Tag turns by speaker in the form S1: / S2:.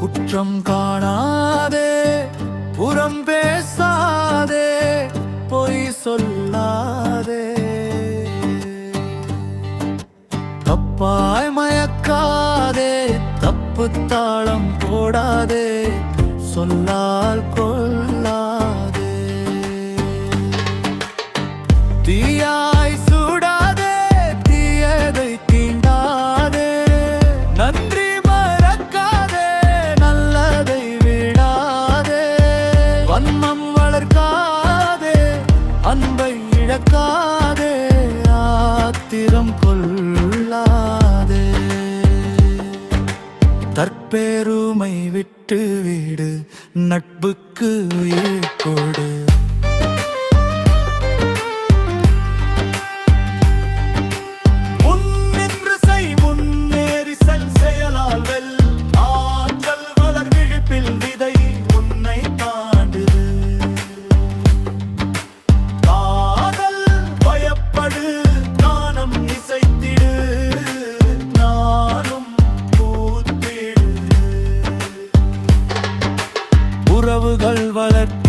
S1: குற்றம் காணாதே புறம் பேசாதே பொய் சொல்லாதே. தப்பாய் மயக்காதே தப்பு தாளம் போடாதே சொல்லால் கொள்ளாதே. தீயா வன்மம் வளர்க்காதே அன்பை இழக்காதே ஆத்திரம் கொள்ளாதே. தற்பெருமை விட்டு வீடு நட்புக்கு உயிர் கொடு. உறவுகள் வளர்த்து